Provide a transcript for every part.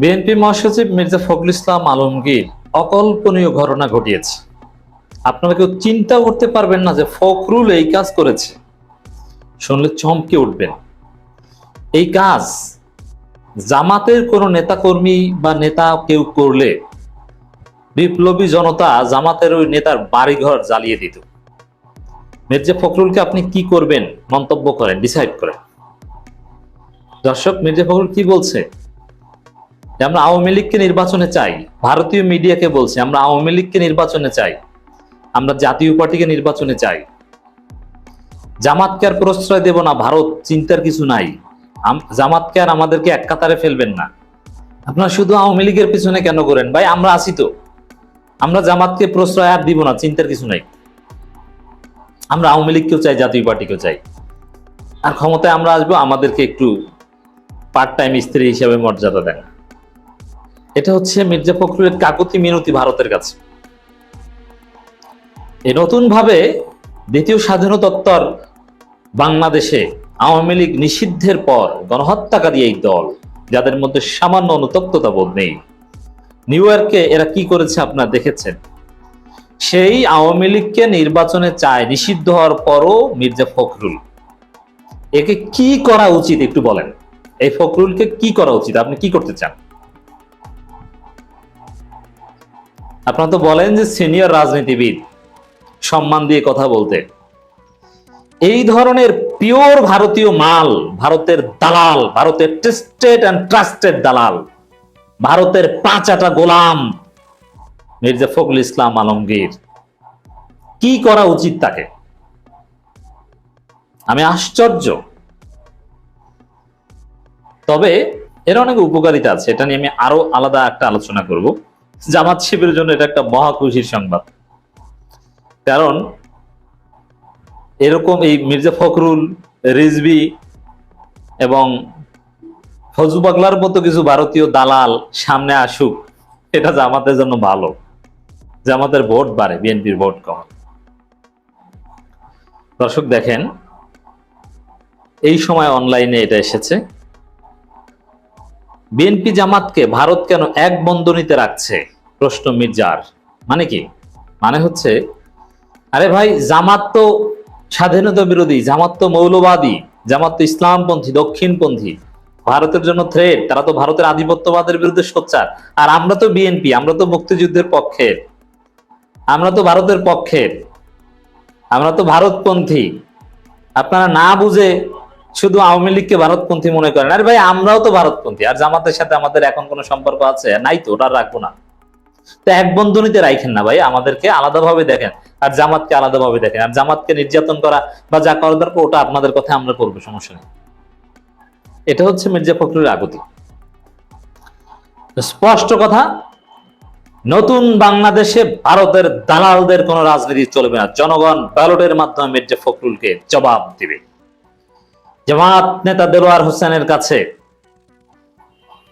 BNP মহাসচিব মির্জা ফখরুল ইসলাম আলমগীর অকল্পনীয় ঘটনা ঘটিয়েছে। আপনারা কেউ চিন্তা করতে পারবেন না যে ফখরুল এই কাজ করেছে। শুনলে চমকে উঠবেন। এই কাজ জামাতের কোনো নেতাকর্মী বা নেতা কেউ করলে বিপ্লবী জনতা জামাতের ওই নেতার বাড়িঘর জ্বালিয়ে দিত। মির্জা ফখরুলকে আপনি কি করবেন? মন্তব্য করেন, ডিসাইড করেন। দর্শক, মির্জা ফখরুল কি বলছে? যে আমরা আওয়ামী লীগকে নির্বাচনে চাই, ভারতীয় মিডিয়াকে বলছে, আমরা আওয়ামী লীগকে নির্বাচনে চাই, আমরা জাতীয় পার্টিকে নির্বাচনে চাই। জামাতকে আর প্রশ্রয় দেব না, ভারত চিন্তার কিছু নাই। জামাতকে আর আমাদেরকে এক কাতারে ফেলবেন না। আপনারা শুধু আওয়ামী লীগের পিছনে কেন করেন ভাই, আমরা আছি তো। আমরা জামাতকে প্রশ্রয় আর দিব না, চিন্তার কিছু নাই। আমরা আওয়ামী লীগকেও চাই, জাতীয় পার্টিকেও চাই। আর ক্ষমতায় আমরা আসব, আমাদেরকে একটু পার্ট টাইম স্ত্রী হিসাবে মর্যাদা দেন। এটা হচ্ছে মির্জা ফখরুলের কাকতি মিনতি ভারতের কাছে। এই নতুন ভাবে দ্বিতীয় স্বাধীনতোত্তর বাংলাদেশে আওয়ামী লীগ নিষিদ্ধের পর গণহত্যাকারী এই দল, যাদের মধ্যে সামান্য অনুতপ্ততা বোধ নেই। নিউ ইয়র্কে এরা কি করেছে আপনারা দেখেছেন? সেই আওয়ামী লীগকে নির্বাচনে চায় নিষিদ্ধ হওয়ার পরও মির্জা ফখরুল। একে কি করা উচিত একটু বলেন? এই ফখরুলকে কি করা উচিত? আপনি কি করতে চান? আপনারা তো বলেন যে সিনিয়র রাজনীতিবিদ, সম্মান দিয়ে কথা বলতে। এই ধরনের পিওর ভারতীয় মাল ভারতের দালাল, ভারতের টেস্টেড অ্যান্ড ট্রাস্টেড দালাল, ভারতের পাঁচাটা গোলাম মির্জা ফখরুল ইসলাম আলমগীর, কি করা উচিত তাকে? আমি আশ্চর্য। তবে এর অনেক উপকারিতা আছে, এটা নিয়ে আমি আরও আলাদা একটা আলোচনা করব। জামাত শিবিরের জন্য এটা একটা মহা খুশির সংবাদ। কারণ এরকম এই মির্জা ফখরুল রিজবি এবং ফজুবাগলার মতো কিছু ভারতীয় দালাল সামনে আসুক, এটা জামাতের জন্য ভালো। জামাতের ভোট বাড়ে, বিএনপির ভোট কম। দর্শক দেখেন, এই সময় অনলাইনে এটা এসেছে। বিএনপি জামাতকে ভারত কেন এক বন্ধনীতে রাখছে? প্রশ্ন মির্জার। মানে কি? মানে হচ্ছে, আরে ভাই, জামাত তো স্বাধীনতা বিরোধী, জামাত তো মৌলবাদী, জামাত তো ইসলামপন্থী, দক্ষিণপন্থী। ভারতের জন্য থ্রেট তারা তো ভারতের আধিপত্যবাদের বিরুদ্ধে সোচ্চার। আর আমরা তো বিএনপি, আমরা তো মুক্তিযুদ্ধের পক্ষের আমরা তো ভারতের পক্ষের আমরা তো ভারতপন্থী। আপনারা না বুঝে শুধু আওয়ামী লীগকে ভারতপন্থী মনে করেন। আরে ভাই, আমরাও তো ভারতপন্থী। আর জামাতের সাথে আমাদের এখন কোনো সম্পর্ক আছে? নাই তো, ওটা রাখব না। তো এক বন্ধনীতে রাখেন না ভাই, আমাদেরকে আলাদাভাবে দেখেন। আর জামাতকে আলাদাভাবে দেখেন। আর জামাতকে নির্যাতন করা বা যা করা দরকার, ওটা আপনাদের কথা আমরা করব সমস্যা নেই। এটা হচ্ছে মির্জা ফখরুলের আগতি। স্পষ্ট কথা, নতুন বাংলাদেশে ভারতের দালালদের কোন রাজনীতি চলবে না। জনগণ ব্যালটের মাধ্যমে মির্জা ফখরুলকে জবাব দিবে। জামাত নেতা দেলোয়ার হোসেনের কাছে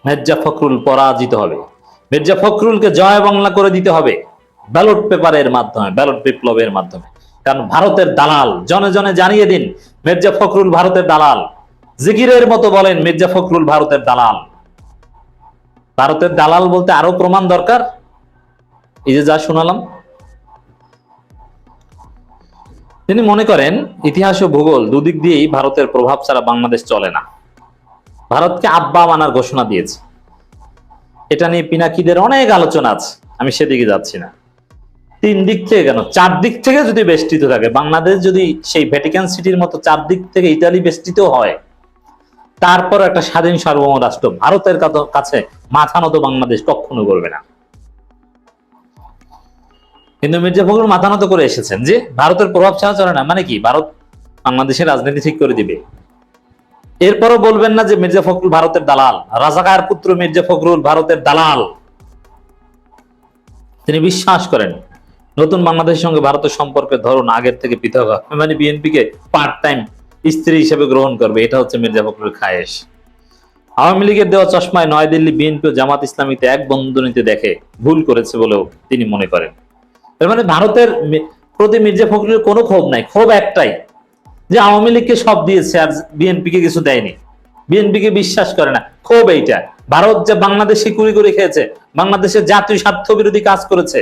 মির্জা ফখরুল পরাজিত হবে। মির্জা ফখরুলকে জয় বাংলা করে দিতে হবে ব্যালট পেপারের মাধ্যমে, ব্যালট বিপ্লবের মাধ্যমে। কারণ ভারতের দালাল, জনে জনে জানিয়ে দিন, মির্জা ফখরুল ভারতের দালাল। জিকিরের মতো বলেন মির্জা ফখরুল ভারতের দালাল। ভারতের দালাল বলতে আরও প্রমাণ দরকার। এই যে যা শোনালাম তিনি মনে করেন, ইতিহাস ও ভূগোল দুদিক দিয়েই ভারতের প্রভাব ছাড়া বাংলাদেশ চলে না। ভারতকে আব্বা মানার ঘোষণা দিয়েছে। এটা নিয়ে পিনাকিদের অনেক আলোচনা আছে, আমি সেদিকে যাচ্ছি না। তিন দিক থেকে কেন? চার দিক থেকে যদি বেষ্টিত থাকে, বাংলাদেশ যদি সেই ভ্যাটিকান সিটির মতো চার দিক থেকে ইতালি বেষ্টিত হয় তারপর একটা স্বাধীন সার্বভৌম রাষ্ট্র ভারতের কাছে মাথা নত বাংলাদেশ কখনো করবে না। কিন্তু মির্জা ফখরুল মাথা নত করে এসেছেন যে ভারতের প্রভাব ছাড়া চলে না। মানে কি? ভারত বাংলাদেশের রাজনীতি ঠিক করে দিবে। এরপরও বলবেন না যে মির্জা ফখরুল ভারতের দালাল। রাজাকার পুত্র মির্জা ফখরুল ভারতের দালাল। তিনি বিশ্বাস করেন, নতুন বাংলাদেশের সঙ্গে ভারতের সম্পর্কের ধরন আগের থেকে পৃথক। মানে বিএনপি কে পার্ট টাইম স্ত্রী হিসেবে গ্রহণ করবে। এটা হচ্ছে মির্জা ফখরুল খায়েশ। আওয়ামী লীগের দেওয়া চশমায় নয়াদিল্লি বিএনপি ও জামাত ইসলামীতে এক বন্ধনীতে দেখে ভুল করেছে বলেও তিনি মনে করেন। এর মানে ভারতের প্রতি মির্জা ফখরুলের কোনো ক্ষোভ নাই, ক্ষোভ একটাই যে আওয়ামী লীগকে সব দিয়েছে আর বিএনপি কে কিছু দেয়নি। বিএনপিকে বিশ্বাস করে না, ক্ষোভ এইটা। ভারত যে বাংলাদেশে কুড়ি করে খেয়েছে বাংলাদেশের জাতীয় স্বার্থ বিরোধী কাজ করেছে,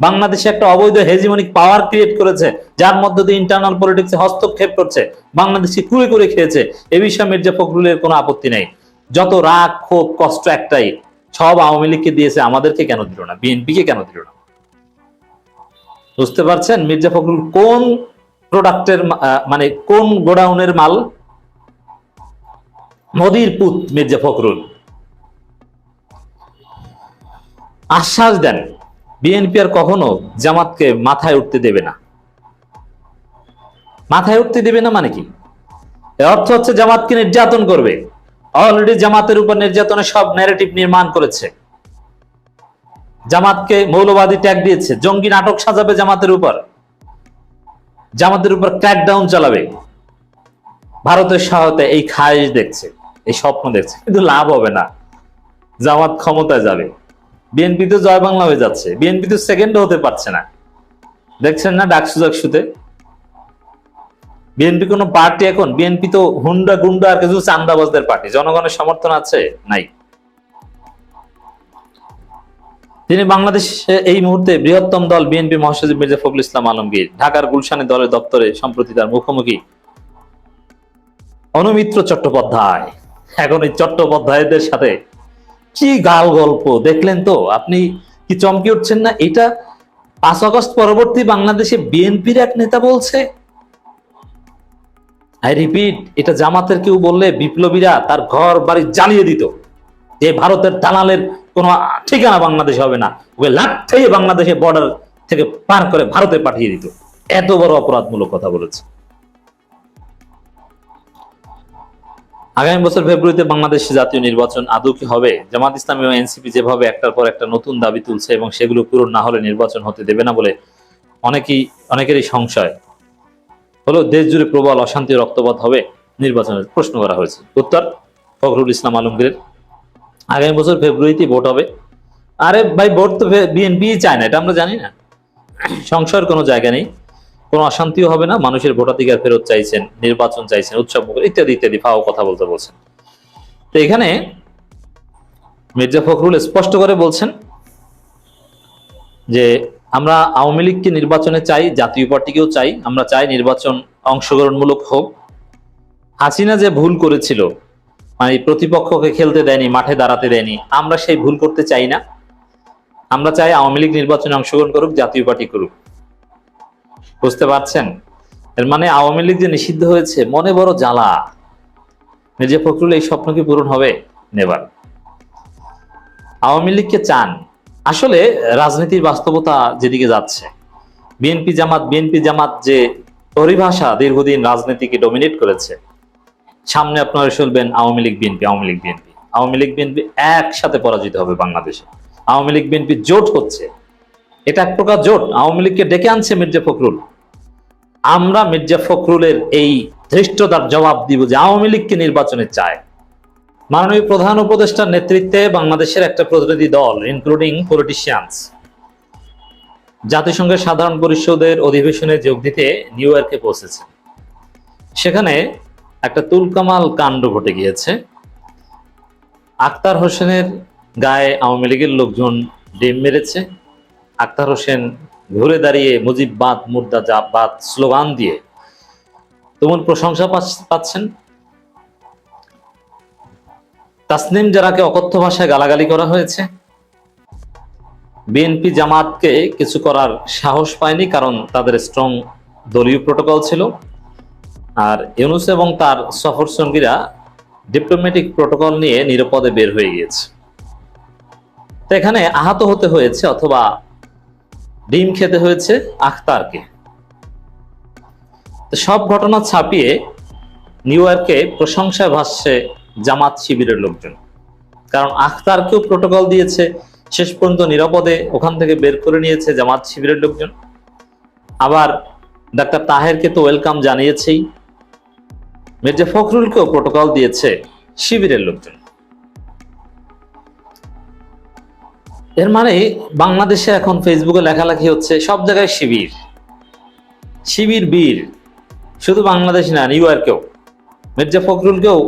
বাংলাদেশে একটা অবৈধ হেজিমনিক পাওয়ার ক্রিয়েট করেছে, যার মধ্যে দিয়ে ইন্টারনাল পলিটিক্সে হস্তক্ষেপ করছে বাংলাদেশে কুড়ি করে খেয়েছে, এ বিষয়ে মির্জা ফখরুলের কোনো আপত্তি নেই। যত রাগ, ক্ষোভ, কষ্ট একটাই, সব আওয়ামী লীগকে দিয়েছে, আমাদেরকে কেন দিল না? বিএনপিকে কেন দিল না? বুঝতে পারছেন? মির্জা ফখরুল কোন প্রোডাক্টের মানে কোন গোডাউনের মাল? মোদির পুত মির্জা ফখরুল। আশ্বাস দেন, বিএনপি আর কখনো জামাতকে মাথায় উঠতে দেবে না। মাথায় উঠতে দেবে না মানে কি? এর অর্থ হচ্ছে জামাতকে নির্যাতন করবে। অলরেডি জামাতের উপর নির্যাতনের সব ন্যারেটিভ নির্মাণ করেছে। জামাতকে মৌলবাদী ট্যাগ দিয়েছে। জঙ্গি নাটক সাজাবে জামাতের উপর। জামাতের উপর ক্র্যাকডাউন চালাবে। ভারতের সহায়তায় এই খায়েশ দেখছে, এই স্বপ্ন দেখছে। কিন্তু লাভ হবে না। জামাত ক্ষমতায় যাবে। বিএনপি তো জয় বাংলা হয়ে যাচ্ছে। বিএনপি তো সেকেন্ড হতে পারছে না। দেখছেন না ডাকসু ডাকসুতে বিএনপি কোন পার্টি এখন? বিএনপি তো হুন্ডা গুন্ডা আর কিছু চান্দাবাজদের পার্টি জনগণের সমর্থন আছে? নাই। তিনি বাংলাদেশে এই মুহূর্তে বৃহত্তম দল বিএনপি মহাসচিব মির্জা ফখরুল ইসলাম আলমগীর, ঢাকার গুলশানে দলের দপ্তরে সম্প্রতি তার মুখোমুখি। অনুমিত্র চট্টোপাধ্যায়, এখন এই চট্টোপাধ্যায়দের সাথে কি গাল গল্প? দেখলেন তো, আপনি কি চমকে উঠছেন না? এটা পাঁচ আগস্ট পরবর্তী বাংলাদেশে বিএনপির এক নেতা বলছে। আই রিপিট, এটা জামাতের কেউ বললে বিপ্লবীরা তার ঘর বাড়ি জ্বালিয়ে দিত। যে ভারতের দালালের কোনো ঠিকানা বাংলাদেশ হবে না, ওকে লাঠেই বাংলাদেশে বর্ডার থেকে পার করে ভারতে পাঠিয়ে দিত। এত বড় অপরাধমূলক কথা বলেছে। আগামী বছর ফেব্রুয়ারিতে বাংলাদেশ জাতীয় নির্বাচন আদৌ কি হবে? জামাত ইসলামী ও এনসিপি যেভাবে একটার পর একটা নতুন দাবি তুলছে এবং সেগুলো পূরণ না হলে নির্বাচন হতে দেবে না বলে অনেকেই, অনেকেরই সংশয়। হলো দেশ জুড়ে প্রবল অশান্তি রক্তপাত হবে, নির্বাচনের প্রশ্ন করা হয়েছে। উত্তর, ফখরুল ইসলাম আলমগীরের আগামী বছর ফেব্রুয়ারিতে ভোট হবে। আরে ভাই, ভোট তো বিএনপি চায় না, এটা আমরা জানি না। সংশয়ের কোনো জায়গা নেই। কোনো অশান্তিও হবে না, মানুষের ভোটাধিকার ফেরত চাইছেন, নির্বাচন চাইছেন, উৎসব ইত্যাদি ইত্যাদি, ফাও কথা বলতে বলছেন। তো এখানে মির্জা ফখরুল স্পষ্ট করে বলছেন যে, আমরা আওয়ামী লীগকে নির্বাচনে চাই, জাতীয় পার্টিকেও চাই, আমরা চাই নির্বাচন অংশগ্রহণমূলক হোক। হাসিনা যে ভুল করেছিল মানে প্রতিপক্ষকে খেলতে দেয়নি, মাঠে দাঁড়াতে দেয়নি। আমরা সেই ভুল করতে চাই না। আমরা চাই আওয়ামী লীগ নির্বাচনে অংশগ্রহণ করুক, জাতীয় পার্টি করুক। বুঝতে পারছেন? এর মানে আওয়ামী লীগ যে নিষিদ্ধ হয়েছে, মনে বড় জ্বালা। মির্জা ফখরুল, এই স্বপ্ন কি পূরণ হবে? নেবার। আওয়ামী লীগকে চান। আসলে রাজনীতির বাস্তবতা যেদিকে যাচ্ছে, বিএনপি জামাত বিএনপি জামাত যে পরিভাষা দীর্ঘদিন রাজনীতিকে ডমিনেট করেছে সামনে আপনারা শুনবেন আওয়ামী লীগ, বিএনপি, আওয়ামী লীগ, বিএনপি। আওয়ামী লীগ, বিএনপি একসাথে পরাজিত হবে বাংলাদেশে। আওয়ামী লীগ, বিএনপি জোট হচ্ছে। এটা এক প্রকার জোট। আওয়ামী লীগকে ডেকে আনছে মির্জা ফখরুল। আমরা মির্জা ফখরুলের এই ধৃষ্টতার জবাব দিব যে আওয়ামী লীগকে নির্বাচনে চায়। মাননীয় প্রধান উপদেষ্টার নেতৃত্বে বাংলাদেশের একটা প্রতিনিধি দল ইনক্লুডিং পলিটিশিয়ানস জাতিসংঘের সাধারণ পরিষদের অধিবেশনে যোগ দিতে নিউ ইয়র্কে পৌঁছেছে সেখানে একটা তুলকামাল কাণ্ড ঘটে গিয়েছে। আক্তার হোসেনের গায়ে আওয়ামী লীগের লোকজন ডিম মেরেছে। আক্তার হোসেন ঘুরে দাঁড়িয়ে মুজিববাদ মুর্দাজাবাদ স্লোগান দিয়ে তুমুল প্রশংসা পাচ- পাচ্ছেন। তাসনিম যারাকে অকথ্য ভাষায় গালাগালি করা হয়েছে। বিএনপি জামাতকে কিছু করার সাহস পায়নি কারণ তাদের স্ট্রং দলীয় প্রোটোকল ছিল। আর ইউনুস এবং তার সফর সঙ্গীরা ডিপ্লোম্যাটিক প্রোটোকল নিয়ে নিরাপদে বের হয়ে গিয়েছে। তো এখানে আহত হতে হয়েছে অথবা ডিম খেতে হয়েছে আখতারকে। তো সব ঘটনা ছাপিয়ে নিউ ইয়র্কে প্রশংসা ভাসছে জামাত শিবিরের লোকজন। কারণ আখতারকেও প্রোটোকল দিয়েছে, শেষ পর্যন্ত নিরাপদে ওখান থেকে বের করে নিয়েছে জামাত শিবিরের লোকজন। আবার ডাক্তার তাহেরকে তো ওয়েলকাম জানিয়েছেই। মির্জা ফখরুলকেও প্রোটোকল দিয়েছে শিবিরের লোকজন। এর মানে বাংলাদেশে এখন ফেসবুকে লেখালেখি হচ্ছে সব জায়গায় শিবির। শিবির বীর। শুধু বাংলাদেশ না নিউ ইয়র্কেও মির্জা ফখরুলকেও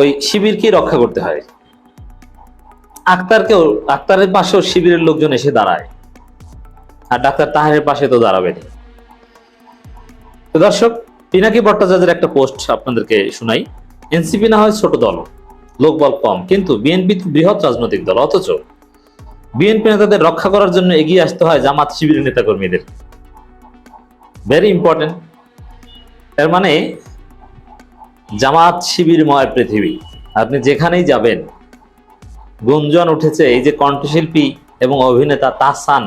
ওই শিবিরকে রক্ষা করতে হয়। আক্তারকেও, আক্তারের পাশেও শিবিরের লোকজন এসে দাঁড়ায়। আর ডাক্তার তাহারের পাশে তো দাঁড়াবেনি দর্শক পিনাকি ভট্টাচার্যের একটা পোস্ট আপনাদেরকে শোনাই। এনসিপি না হয় ছোট দল, লোকবল কম, কিন্তু বিএনপি বৃহৎ রাজনৈতিক দল, অথচ বিএনপি নেতাদের রক্ষা করার জন্য এগিয়ে আসতে হয় জামাত শিবিরের নেতাকর্মীদের। ভেরি ইম্পর্টেন্ট এর মানে জামাত শিবিরময় পৃথিবী, আপনি যেখানেই যাবেন, গুঞ্জন উঠেছে এই যে কণ্ঠশিল্পী এবং অভিনেতা তাহসান,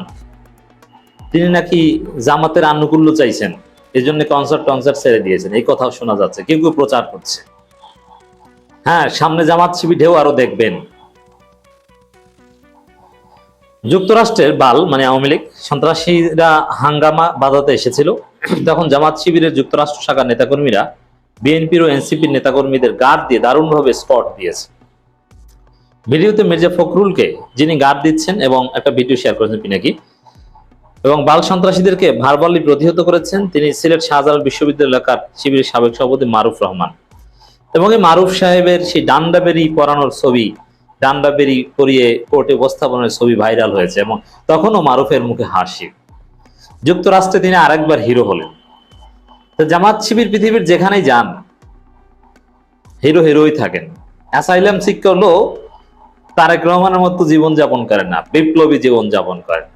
তিনি নাকি জামাতের আনুকূল্য চাইছেন। এই জন্য কনসার্ট টনসার্ট ছেড়ে দিয়েছেন। এই কথাও শোনা যাচ্ছে। কেউ কেউ প্রচার করছে। হ্যাঁ সামনে জামাত শিবির ঢেউ আরও দেখবেন। যুক্তরাষ্ট্রের বাল মানে আওয়ামী লীগ, সন্ত্রাসীরা হাঙ্গামা বাধাতে এসেছিল। তখন জামাত শিবিরের যুক্তরাষ্ট্র শাখার নেতাকর্মীরা বিএনপির ও এনসিপির নেতাকর্মীদের গার্ড দিয়ে দারুণভাবে স্পট দিয়েছে। ভিডিওতে মির্জা ফখরুলকে, যিনি গার্ড দিচ্ছেন এবং একটা ভিডিও শেয়ার করেছেন পিনাকি এবং বাল সন্ত্রাসীদেরকে ভারবালি প্রতিহত করেছেন তিনি সিলেট শাহজালাল বিশ্ববিদ্যালয় এলাকার শিবিরের সাবেক সভাপতি মারুফ রহমান। এবং এই মারুফ সাহেবের সেই ডান্ডাবেরি পরানোর ছবি ডান্ডাবেরি পরিয়ে কোর্টে উপস্থাপনের ছবি ভাইরাল হয়েছে এবং তখনও মারুফের মুখে হাসি। যুক্তরাষ্ট্রে তিনি আরেকবার হিরো হলেন। তো জামাত শিবির পৃথিবীর যেখানেই যান, হিরো হিরোই থাকেন। অ্যাসাইলাম সিক করলেও তারেক রহমানের মতো জীবন যাপন করেন না, বিপ্লবী জীবন যাপন করেন।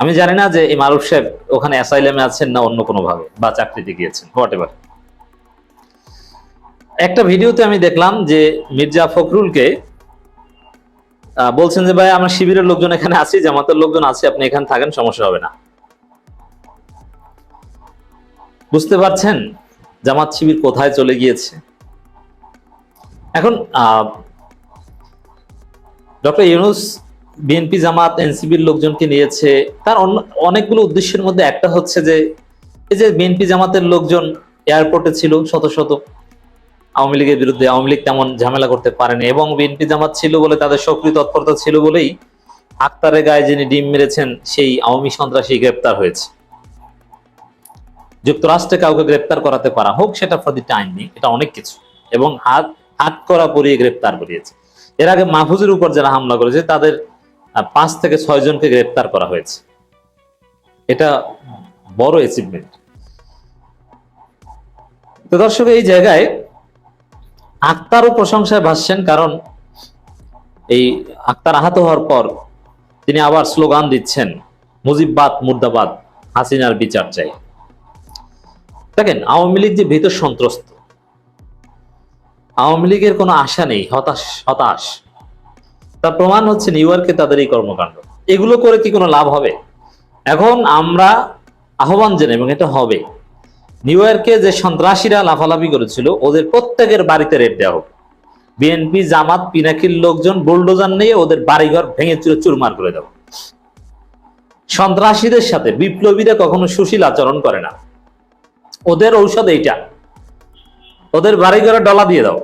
আমি জানি না যে এই মারুফ সাহেব ওখানে অ্যাসাইলামে আছেন না অন্য কোনো ভাবে বা চাকরিতে গিয়েছেন হোয়াট এভার একটা ভিডিওতে আমি দেখলাম যে মির্জা ফখরুলকে বলছেন যে, ভাই, আমরা শিবিরের লোকজন এখানে আছি, জামাতের লোকজন আছে, আপনি এখানে থাকেন, সমস্যা হবে না। বুঝতে পারছেন জামাত শিবির কোথায় চলে গিয়েছে? এখন ডক্টর ইউনুস বিএনপি জামাত এনসিবির লোকজনকে নিয়েছে। তার অনেকগুলো উদ্দেশ্যের মধ্যে একটা হচ্ছে যে, এই যে বিএনপি জামাতের লোকজন এয়ারপোর্টে ছিল, শত শত আওয়ামী লীগের বিরুদ্ধে, আওয়ামী লীগ তেমন ঝামেলা করতে পারেনি এবং বিএনপি জামাত ছিল বলে তাদের সক্রিয় তৎপরতা ছিল বলেই আক্তারের গায়ে যিনি ডিম মেরেছেন, সেই আওয়ামী সন্ত্রাসী গ্রেপ্তার হয়েছে। যুক্তরাষ্ট্রে কাউকে গ্রেপ্তার করাতে পারা হোক, সেটা ফর দি টাইম নেই এটা অনেক কিছু। এবং হাত হাত করা পরিয়ে গ্রেপ্তার করিয়েছে। এর আগে মাহফুজের উপর যারা হামলা করেছে, তাদের পাঁচ থেকে ছয় জনকে গ্রেপ্তার করা হয়েছে। এটা বড় অ্যাচিভমেন্ট তো দর্শক, এই জায়গায় আক্তারও প্রশংসায় ভাসছেন কারণ এই আক্তার আহত হওয়ার পর তিনি আবার স্লোগান দিচ্ছেন, মুজিববাদ, মুর্দাবাদ, হাসিনার বিচার চাই। দেখেন, আওয়ামী লীগ যে ভীত সন্ত্রস্ত, আওয়ামী লীগের কোনো আশা নেই, হতাশ হতাশ। তার প্রমাণ হচ্ছে নিউ ইয়র্কে তাদের এই কর্মকাণ্ড। এগুলো করে কি কোনো লাভ হবে? এখন আমরা আহ্বান জানাই, এবং এটা হবে। নিউ ইয়র্কে যে সন্ত্রাসীরা লাফালাফি করেছিল, ওদের প্রত্যেকের বাড়িতে রেট দেওয়া হোক। বিএনপি জামাত, পিনাকির লোকজন, বুলডোজার নিয়ে ওদের বাড়িঘর ভেঙে চুরে চুরমার করে দাও সন্ত্রাসীদের সাথে বিপ্লবীরা কখনো সুশীল আচরণ করে না। ওদের ঔষধ এইটা। ওদের বাড়িঘরে ডলা দিয়ে দাও।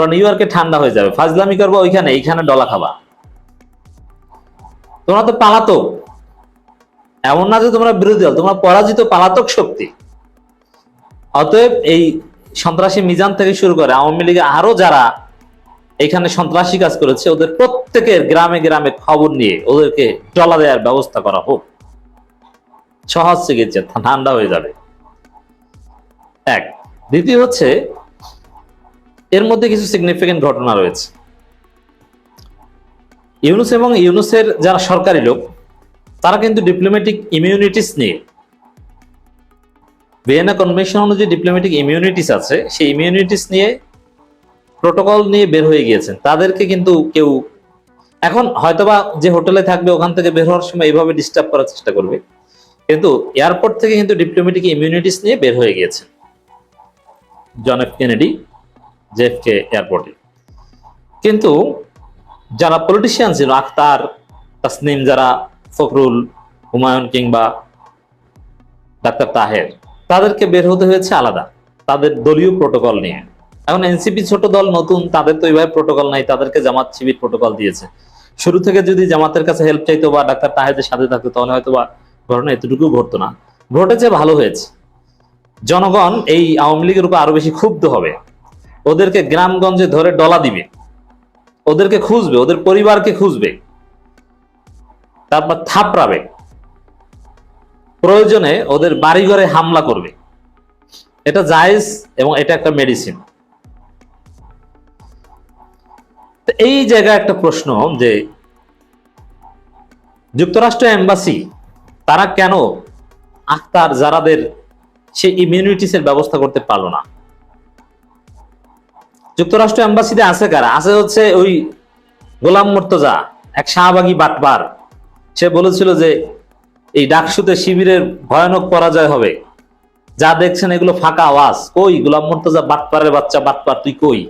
ওরা নিউ ইয়র্কে ঠান্ডা হয়ে যাবে। ফাজলামি করব ওইখানে, এইখানে ডলা খাবা। তোমরা তো পালাতক। এমন না যে তোমরা বিরোধী দল, তোমরা পরাজিত পালাতক শক্তি। অতএব এই সন্ত্রাসী মিজান থেকে শুরু করে আওয়ামী লীগে আরও যারা এখানে সন্ত্রাসী কাজ করেছে, ওদের প্রত্যেকের গ্রামে গ্রামে খবর নিয়ে ওদেরকে ডলা দেওয়ার ব্যবস্থা করা হোক। সহজ চিকিৎসা, ঠান্ডা হয়ে যাবে। এক। দ্বিতীয় হচ্ছে এর মধ্যে কিছু সিগনিফিকেন্ট ঘটনা রয়েছে। ইউনুস এবং ইউনুসের যারা সরকারি লোক, তারা কিন্তু ডিপ্লোম্যাটিক ইমিউনিটিস নিয়ে। ভিয়েনা কনভেনশন অনুযায়ী ডিপ্লোম্যাটিক ইমিউনিটিস আছে, সেই ইমিউনিটিস নিয়ে প্রোটোকল নিয়ে বের হয়ে গিয়েছেন। তাদেরকে কিন্তু কেউ এখন হয়তোবা যে হোটেলে থাকবে ওখান থেকে বের হওয়ার সময় এইভাবে ডিস্টার্ব করার চেষ্টা করবে, কিন্তু এয়ারপোর্ট থেকে কিন্তু ডিপ্লোম্যাটিক ইমিউনিটিস নিয়ে বের হয়ে গিয়েছে জন এফ কেনেডি জেএফকে এয়ারপোর্টে কিন্তু যারা পলিটিশিয়ান ছিল, আখতার, তাসনিম, যারা ফখরুল, হুমায়ুন কিংবা ডাক্তার তাহের, তাদেরকে বের হতে হয়েছে আলাদা। তাদের দলীয় প্রোটোকল নিয়ে। এখন এনসিপি ছোট দল, নতুন, তাদের তো এইভাবে প্রোটোকল নাই, তাদেরকে জামাত শিবির প্রোটোকল দিয়েছে। শুরু থেকে যদি জামাতের কাছে হেল্প চাইতো বা ডাক্তার তাহেদের সাথে থাকতো, তাহলে হয়তো বা ঘটনা এতটুকু ঘটতো না। ঘটেছে, ভালো হয়েছে। জনগণ এই আওয়ামী লীগের উপর আরও বেশি ক্ষুব্ধ হবে। ওদেরকে গ্রামগঞ্জে ধরে ডলা দিবে। ওদেরকে খুঁজবে, ওদের পরিবারকে খুঁজবে। তারপর থাপড়াবে। প্রয়োজনে ওদের বাড়িঘরে হামলা করবে। এটা জায়েজ এবং এটা একটা মেডিসিন এই জায়গায় একটা প্রশ্ন যে যুক্তরাষ্ট্র এম্বাসি, তারা কেন আক্তার যারাদের সে ইমিউনিটিসের ব্যবস্থা করতে পারল না? যুক্তরাষ্ট্র এম্বাসিতে আছে কারা? আছে হচ্ছে ওই গোলাম মুর্তজা, এক শাহবাগী বাটবার। সে বলেছিল যে এই ডাকসুতে শিবিরের ভয়ানক পরাজয় হবে। যা দেখছেন এগুলো ফাঁকা আওয়াজ। কই গোলাম মুর্তজা বাটপারের বাচ্চা? বাটপার তুই কই?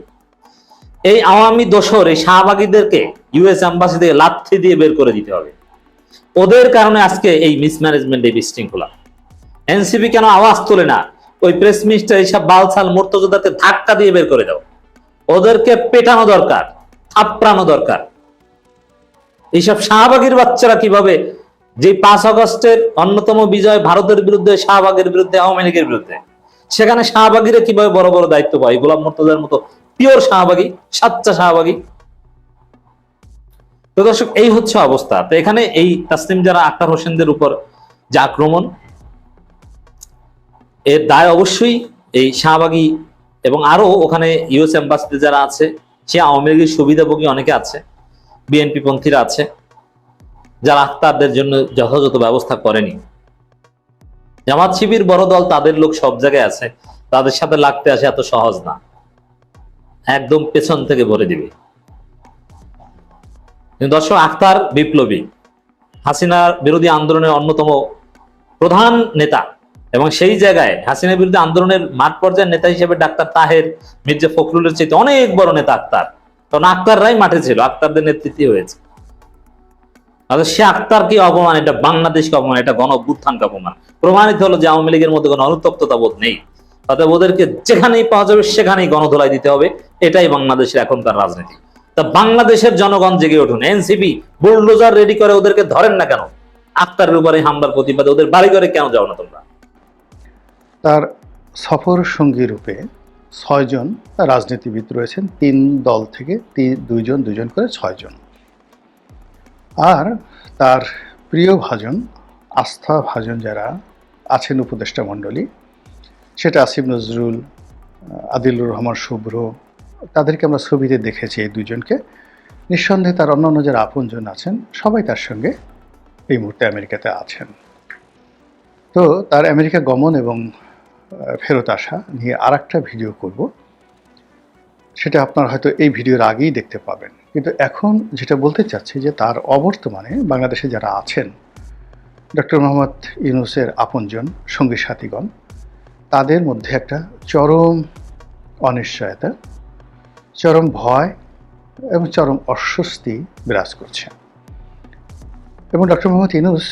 এই আওয়ামী দোসর এই শাহবাগীদেরকে ইউএস এম্বাসি থেকে লাথি দিয়ে বের করে দিতে হবে। ওদের কারণে আজকে এই মিসম্যানেজমেন্ট এই বিশৃঙ্খলা। এনসিপি কেন আওয়াজ তোলে না? ওই প্রেস মিনিস্টার এইসব বালছাল মুর্তজাদাকে ধাক্কা দিয়ে বের করে দাও। ওদেরকে পেটানো দরকার, থাপড়ানো দরকার। এইসব শাহবাগের বাচ্চারা কীভাবে যে পাঁচ আগস্টের অন্যতম বিজয় ভারতের বিরুদ্ধে, শাহবাগের বিরুদ্ধে, আওয়ামী লীগের বিরুদ্ধে, সেখানে শাহবাগীরা কীভাবে বড় বড় দায়িত্ব পায়? গোলাম মুর্তজার মতো পিওর শাহবাগী, সাচ্চা শাহবাগী। তো দর্শক, এই হচ্ছে অবস্থা। তো এখানে এই তাসলিম যারা আক্তার হোসেনদের উপর যে আক্রমণ, এর দায় অবশ্যই এই শাহবাগী এবং আরও ওখানে ইউএস এম্বাসিতে যারা আছে, সে আওয়ামী লীগের সুবিধাভোগী অনেকে আছে বিএনপি পন্থীরা আছে, যারা আক্তারদের জন্য যথাযথ ব্যবস্থা করেনি। জামাত শিবির বড় দল, তাদের লোক সব জায়গায় আছে, তাদের সাথে লাগতে আসে এত সহজ না। একদম পেছন থেকে ভরে দিবে। দর্শক, আখতার বিপ্লবী, হাসিনার বিরোধী আন্দোলনের অন্যতম প্রধান নেতা এবং সেই জায়গায় হাসিনার বিরুদ্ধে আন্দোলনের মাঠ পর্যায়ের নেতা হিসেবে ডাক্তার তাহের মির্জা ফখরুলের চাইতে অনেক বড় নেতা আক্তার। কারণ আক্তাররাই মাঠে ছিল, আক্তারদের নেতৃত্বে হয়েছে। তাহলে সে আক্তার কি অপমান, এটা বাংলাদেশকে অপমান, এটা গণ অভ্যুত্থানকে অপমান। প্রমাণিত হলো যে আওয়ামী লীগের মধ্যে কোনো অনুতপ্ততা বোধ নেই। অতএব ওদেরকে যেখানেই পাওয়া যাবে সেখানেই গণধোলাই দিতে হবে, এটাই বাংলাদেশের এখনকার রাজনীতি। তা বাংলাদেশের জনগণ জেগে উঠুন। এনসিপি বুলডোজার রেডি করে ওদেরকে ধরেন না কেন? আক্তারের উপরে হামলার প্রতিবাদে ওদের বাড়ি ঘরে কেন যাও না তোমরা? তার সফর সঙ্গী রূপে ছয়জন রাজনীতিবিদ রয়েছেন। তিন দল থেকে তিন দুইজন দুজন করে ছয়জন। আর তার প্রিয় ভাজন, আস্থা ভাজন যারা আছেন উপদেষ্টা মণ্ডলী, সেটা আসিফ নজরুল আদিলুর রহমান শুভ্র, তাদেরকে আমরা ছবিতে দেখেছি এই দুজনকে নিঃসন্দেহে তার অন্যান্য যারা আপনজন আছেন, সবাই তার সঙ্গে এই মুহূর্তে আমেরিকাতে আছেন। তো তার আমেরিকা গমন এবং ফেরত আসা নিয়ে আর একটা ভিডিও করব। সেটা আপনারা হয়তো এই ভিডিওর আগেই দেখতে পাবেন। কিন্তু এখন যেটা বলতে চাচ্ছি যে তার অবর্তমানে বাংলাদেশে যারা আছেন, ডক্টর মোহাম্মদ ইউনুসের আপনজন, সঙ্গী সাথীগণ, তাদের মধ্যে একটা চরম অনিশ্চয়তা, চরম ভয় এবং চরম অস্বস্তি বিরাজ করছে। এবং ডক্টর মোহাম্মদ ইনুস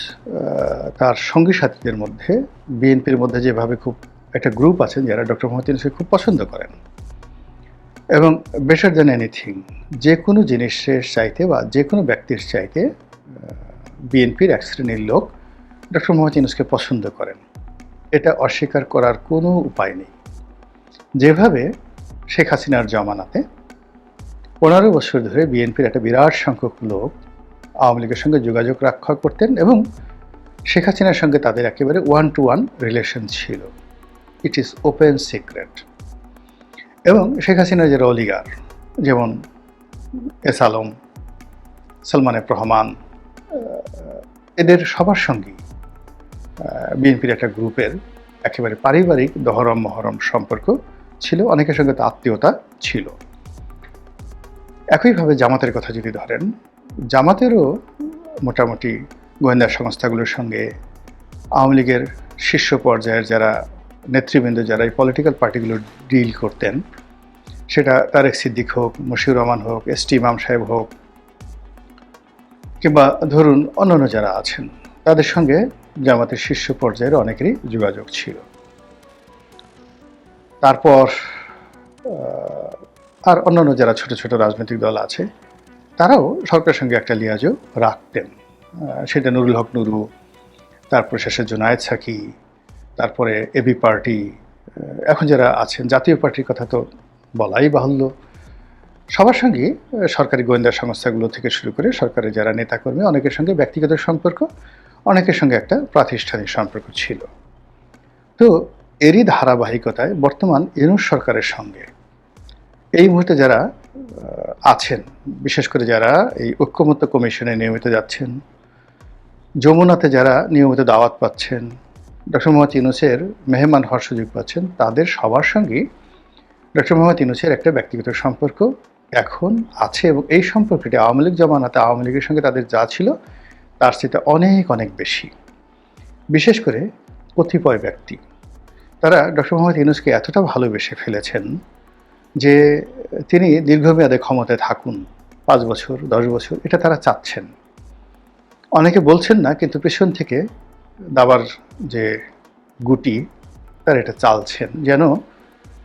তার সঙ্গী সাথীদের মধ্যে, বিএনপির মধ্যে যেভাবে খুব একটা গ্রুপ আছেন যারা ডক্টর মোহাম্মদ ইনুসকে খুব পছন্দ করেন। এবং বেটার দ্যান এনিথিং যে কোনো জিনিসের চাইতে বা যে কোনো ব্যক্তির চাইতে বিএনপির এক শ্রেণির লোক ডক্টর মোহাম্মদ ইনুসকে পছন্দ করেন। এটা অস্বীকার করার কোনো উপায় নেই। যেভাবে শেখ হাসিনার জমানাতে পনেরো বছর ধরে বিএনপির একটা বিরাট সংখ্যক লোক আওয়ামী লীগের সঙ্গে যোগাযোগ রক্ষা করতেন এবং শেখ হাসিনার সঙ্গে তাদের একেবারে ওয়ান টু ওয়ান রিলেশন ছিল। It is open secret. এবং শেখ হাসিনার যে অলিগার যেমন এস আলম, সালমান রহমান এদের সবার সঙ্গেই বিএনপির একটা গ্রুপের একেবারে পারিবারিক দহরম মহরম সম্পর্ক ছিল, অনেকের সঙ্গে তো আত্মীয়তা ছিল। একইভাবে জামাতের কথা যদি ধরেন, জামাতেরও মোটামুটি গোয়েন্দা সংস্থাগুলোর সঙ্গে আওয়ামী লীগের শীর্ষ পর্যায়ের যারা নেতৃবৃন্দ যারা এই পলিটিক্যাল পার্টিগুলো ডিল করতেন, সেটা তারেক সিদ্দিক হোক, মশিউর রহমান হোক, এস টি ইমাম সাহেব হোক, কিংবা ধরুন অন্যান্য যারা আছেন, তাদের সঙ্গে জামাতের শীর্ষ পর্যায়ের অনেকেরই যোগাযোগ ছিল। তারপর আর অন্যান্য যারা ছোট ছোট রাজনৈতিক দল আছে, তারাও সরকারের সঙ্গে একটা লিয়াজও রাখতেন। সেটা নুরুল হক নুরু, তারপর শেষের জোনায়েদ সাকি তারপরে এবি পার্টি এখন যারা আছেন, জাতীয় পার্টির কথা তো বলাই বাহুল্য। সবার সঙ্গে সরকারি গোয়েন্দা সংস্থাগুলো থেকে শুরু করে সরকারের যারা নেতাকর্মী, অনেকের সঙ্গে ব্যক্তিগত সম্পর্ক, অনেকের সঙ্গে একটা প্রাতিষ্ঠানিক সম্পর্ক ছিল। তো এরই ধারাবাহিকতায় বর্তমান ইউনুস সরকারের সঙ্গে এই মুহূর্তে যারা আছেন, বিশেষ করে যারা এই ঐক্যমত্য কমিশনে নিয়মিত যাচ্ছেন, যমুনাতে যারা নিয়মিত দাওয়াত পাচ্ছেন ডক্টর মোহাম্মদ ইউনুসের মেহমান হওয়ার সুযোগ পাচ্ছেন। তাদের সবার সঙ্গেই ডক্টর মোহাম্মদ ইউনুসের একটা ব্যক্তিগত সম্পর্ক এখন আছে এবং এই সম্পর্কটি আওয়ামী লীগ জমানাতে আওয়ামী লীগের সঙ্গে তাদের যা ছিল, তার চেয়ে অনেক অনেক বেশি। বিশেষ করে কতিপয় ব্যক্তি। তারা ডক্টর মোহাম্মদ ইউনুসকে এতটা ভালোবেসে ফেলেছেন যে তিনি দীর্ঘমেয়াদে ক্ষমতায় থাকুন, পাঁচ বছর, দশ বছর, এটা তারা চাচ্ছেন। অনেকে বলছেন না, কিন্তু পেছন থেকে দাবার যে গুটি, তারা এটা চালছেন যেন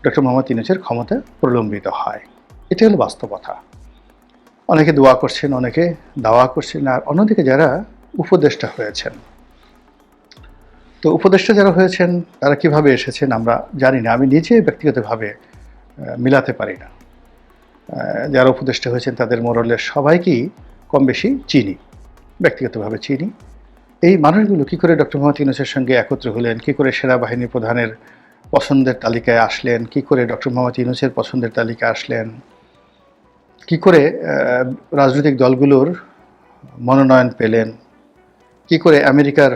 ডক্টর মোহাম্মদ ইউনুসের ক্ষমতা প্রলম্বিত হয়। এটা হলো বাস্তবতা। অনেকে দোয়া করছেন, অনেকে দাওয়া করছেন, আর অন্যদিকে যারা উপদেষ্টা হয়েছেন। তো উপদেষ্টা যারা হয়েছেন, তারা কীভাবে এসেছেন আমরা জানি না। আমি নিজে ব্যক্তিগতভাবে মিলাতে পারি না। যারা উপদেষ্টা হয়েছেন, তাদের মোরলের সবাইকেই কম বেশি চিনি, ব্যক্তিগতভাবে চিনি। এই মানুষগুলো কি করে ডক্টর মোহাম্মদ ইউনুসের সঙ্গে একত্র হলেন? কি করে সেনাবাহিনী প্রধানের পছন্দের তালিকায় আসলেন? কি করে ডক্টর মোহাম্মদ ইউনুসের পছন্দের তালিকায় আসলেন? কি করে রাজনৈতিক দলগুলোর মনোনয়ন পেলেন? কি করে আমেরিকার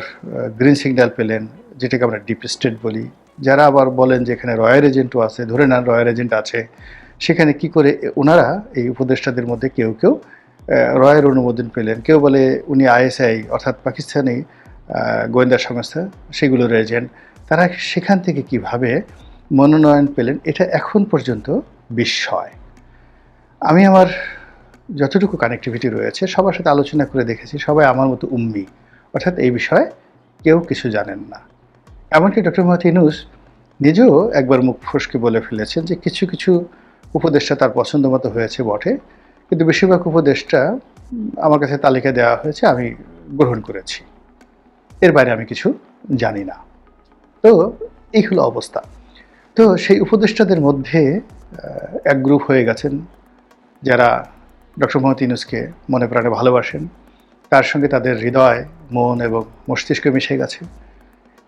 গ্রিন সিগন্যাল পেলেন? যেটাকে আমরা ডিপ স্টেট বলি। যারা আবার বলেন যে এখানে রয়্যাল এজেন্টও আছে, ধরে নেন রয়্যাল এজেন্ট আছে, সেখানে কি করে ওনারা, এই উপদেষ্টাদের মধ্যে কেউ কেউ রয়ের অনুমোদন পেলেন। কেউ বলে উনি আইএসআই, অর্থাৎ পাকিস্তানি গোয়েন্দা সংস্থা সেগুলোর এজেন্ট তারা সেখান থেকে কীভাবে মনোনয়ন পেলেন, এটা এখন পর্যন্ত বিস্ময়। আমি আমার যতটুকু কানেক্টিভিটি রয়েছে, সবার সাথে আলোচনা করে দেখেছি, সবাই আমার মতো উম্মি। অর্থাৎ এই বিষয়ে কেউ কিছু জানেন না। এমনকি ডক্টর মোহাম্মদ ইনুস নিজেও একবার মুখ ফসকে বলে ফেলেছেন যে কিছু কিছু উপদেষ্টা তার পছন্দ মতো হয়েছে বটে কিন্তু বেশিরভাগ উপদেষ্টা উম, আমার কাছে তালিকা দেওয়া হয়েছে আমি গ্রহণ করেছি। এর বাইরে আমি কিছু জানি না। তো এই হলো অবস্থা। তো সেই উপদেষ্টাদের মধ্যে এক গ্রুপ হয়ে গেছেন যারা ডক্টর মোহাম্মদ ইউনুসকে মনে প্রাণে ভালোবাসেন। তার সঙ্গে তাদের হৃদয় মন এবং মস্তিষ্ক মিশে গেছে।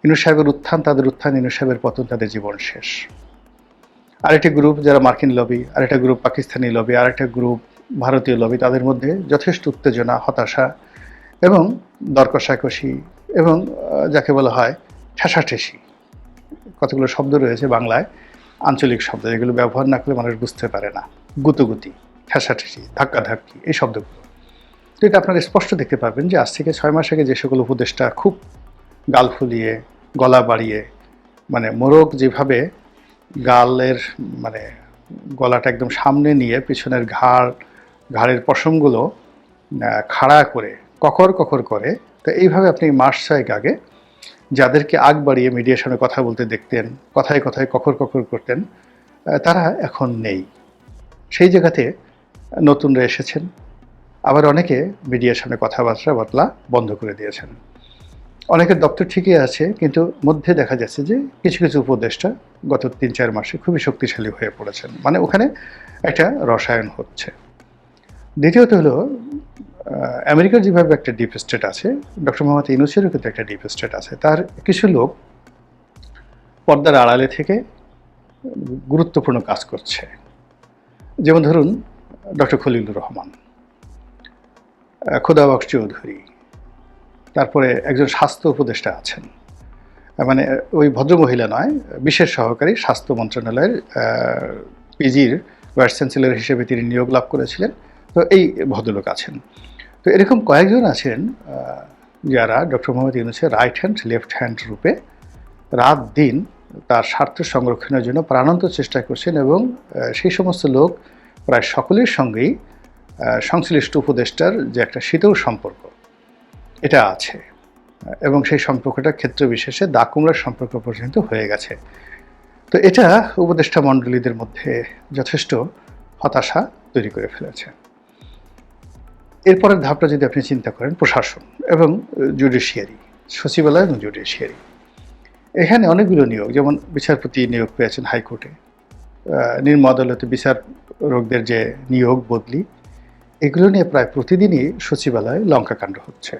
ইনুস সাহেবের উত্থান তাদের উত্থান ইনুস সাহেবের পতন তাদের জীবন শেষ। আরেকটি গ্রুপ যারা মার্কিন লবি আরেকটা গ্রুপ পাকিস্তানি লবি আরেকটা গ্রুপ ভারতীয় লবি তাদের মধ্যে যথেষ্ট উত্তেজনা, হতাশা এবং দর কষাকষি এবং যাকে বলা হয় ঠেসাঠেসি। কতগুলো শব্দ রয়েছে বাংলায়, আঞ্চলিক শব্দ যেগুলো ব্যবহার না করলে মানুষ বুঝতে পারে না। গুতুগুতি, ঠেসাঠেসি, ধাক্কাধাক্কি, এই শব্দগুলো। তো এটা আপনারা স্পষ্ট দেখতে পাবেন যে আজ থেকে ছয় মাস আগে যে সকল উপদেষ্টা খুব গাল ফুলিয়ে, গলা বাড়িয়ে মানে মোরগ যেভাবে গালের মানে গলাটা একদম সামনে নিয়ে পিছনের ঘাড় ঘাড়ের পশমগুলো খাড়া করে কখর কখর করে, তো এইভাবে আপনি মাস ছয়েক আগে যাদেরকে আগ বাড়িয়ে মিডিয়ার কথা বলতে দেখতেন, কথায় কথায় কখর কখর করতেন তারা এখন নেই। সেই জায়গাতে নতুনরা এসেছেন, আবার অনেকে মিডিয়ার সামনে কথাবার্তা বাতলা বন্ধ করে দিয়েছেন। অনেকের দপ্তর ঠিকই আছে, কিন্তু মধ্যে দেখা যাচ্ছে যে কিছু কিছু উপদেষ্টা গত তিন চার মাসে খুবই শক্তিশালী হয়ে পড়েছেন। মানে ওখানে একটা রসায়ন হচ্ছে। দ্বিতীয়ত হলো আমেরিকার যেভাবে একটা ডিপ স্টেট আছে ডক্টর মোহাম্মদ ইউনুসেরও কিন্তু একটা ডিপ স্টেট আছে। তার কিছু লোক পর্দার আড়ালে থেকে গুরুত্বপূর্ণ কাজ করছে। যেমন ধরুন ডক্টর খলিলুর রহমান আহ, খোদাবক্স চৌধুরী তারপরে একজন স্বাস্থ্য উপদেষ্টা আছেন। মানে ওই ভদ্রমহিলা নয় বিশেষ সহকারী স্বাস্থ্য মন্ত্রণালয়ের পিজির ভাইস চ্যান্সেলর হিসেবে তিনি নিয়োগ লাভ করেছিলেন। তো এই ভদ্রলোক আছেন। তো এরকম কয়েকজন আছেন যারা ডক্টর মোহাম্মদ ইউনুসের রাইট হ্যান্ড লেফট হ্যান্ড রূপে রাত দিন তার স্বার্থ সংরক্ষণের জন্য প্রাণান্ত চেষ্টা করছেন এবং সেই সমস্ত লোক প্রায় সকলের সঙ্গেই সংশ্লিষ্ট উপদেষ্টার যে একটা শীতল সম্পর্ক, এটা আছে। এবং সেই সম্পর্কটা ক্ষেত্র বিশেষে দাকুমরার সম্পর্ক পর্যন্ত হয়ে গেছে। তো এটা উপদেষ্টা মণ্ডলীদের মধ্যে যথেষ্ট হতাশা তৈরি করে ফেলেছে। এরপরের ধাপটা যদি আপনি চিন্তা করেন, প্রশাসন এবং জুডিশিয়ারি সচিবালয় এবং জুডিশিয়ারি এখানে অনেকগুলো নিয়োগ, যেমন বিচারপতি নিয়োগ পেয়েছেন হাইকোর্টে নিম্ন আদালতে রোগদের যে নিয়োগ বদলি, এগুলো নিয়ে প্রায় প্রতিদিনই সচিবালয়ে লঙ্কাকাণ্ড হচ্ছে।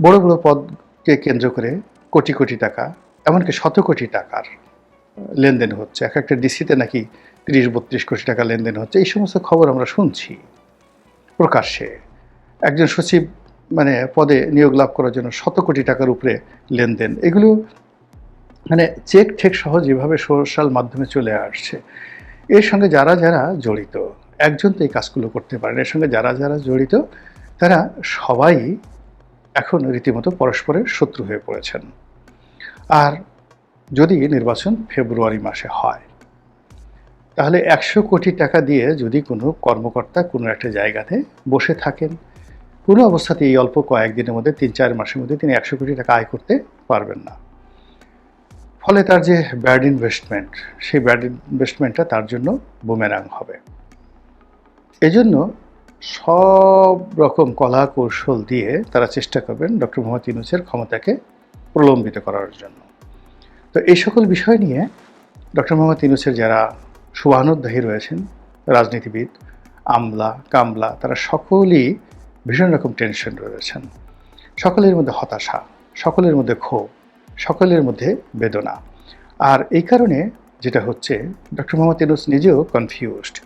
বড় বড় পদকে কেন্দ্র করে কোটি কোটি টাকা, এমনকি শত কোটি টাকার লেনদেন হচ্ছে। এক একটা ডিসিতে নাকি তিরিশ, বত্রিশ কোটি টাকা লেনদেন হচ্ছে। এই সমস্ত খবর আমরা শুনছি। প্রকাশ্যে একজন সচিব মানে পদে নিয়োগ লাভ করার জন্য শত কোটি টাকার উপরে লেনদেন। এগুলো মানে চেক ঠেক সহ যেভাবে সোশ্যাল মাধ্যমে চলে আসছে, এর সঙ্গে যারা যারা জড়িত, একজন তো এই কাজগুলো করতে পারেন এর সঙ্গে যারা যারা জড়িত, তারা সবাই এখন রীতিমতো পরস্পরের শত্রু হয়ে পড়েছেন। আর যদি নির্বাচন ফেব্রুয়ারি মাসে হয় তাহলে একশো কোটি টাকা দিয়ে যদি কোনো কর্মকর্তা কোনো একটা জায়গাতে বসে থাকেন, কোনো অবস্থাতে এই অল্প কয়েকদিনের মধ্যে, তিন চার মাসের মধ্যে তিনি একশো কোটি টাকা আয় করতে পারবেন না। ফলে তার যে ব্যাড ইনভেস্টমেন্ট, সেই ব্যাড ইনভেস্টমেন্টটা তার জন্য বুমেরাং হবে। এজন্য সব রকম কলা কৌশল দিয়ে তারা চেষ্টা করবেন ডক্টর মোহাম্মদ ইউনুসের ক্ষমতাকে প্রলম্বিত করার জন্য। তো এই সকল বিষয় নিয়ে ডক্টর মোহাম্মদ ইউনুসের যারা শুভানুদ্দাহী রয়েছেন, রাজনীতিবিদ, আমলা, কামলা, তারা সকলেই ভীষণ রকম টেনশন রয়েছেন। সকলের মধ্যে হতাশা, সকলের মধ্যে ক্ষোভ, সকলের মধ্যে বেদনা। আর এই কারণে যেটা হচ্ছে, ডক্টর মোহাম্মদ ইউনুস নিজেও কনফিউজড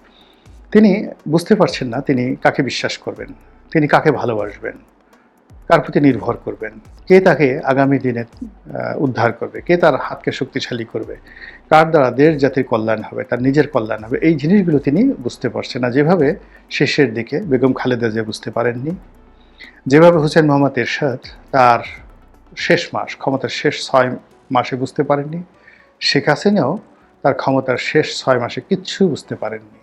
তিনি বুঝতে পারছেন না তিনি কাকে বিশ্বাস করবেন, তিনি কাকে ভালোবাসবেন। কার প্রতি নির্ভর করবেন? কে তাকে আগামী দিনে উদ্ধার করবে? কে তার হাতকে শক্তিশালী করবে? কার দ্বারা দেশ জাতির কল্যাণ হবে? তার নিজের কল্যাণ হবে? এই জিনিসগুলো তিনি বুঝতে পারছেন না। যেভাবে শেষের দিকে বেগম খালেদা যে বুঝতে পারেননি, যেভাবে হুসেন মোহাম্মদ এরশাদ তার শেষ মাস, ক্ষমতার শেষ ছয় মাসে বুঝতে পারেননি, শেখ হাসিনাও তার ক্ষমতার শেষ ছয় মাসে কিচ্ছু বুঝতে পারেননি।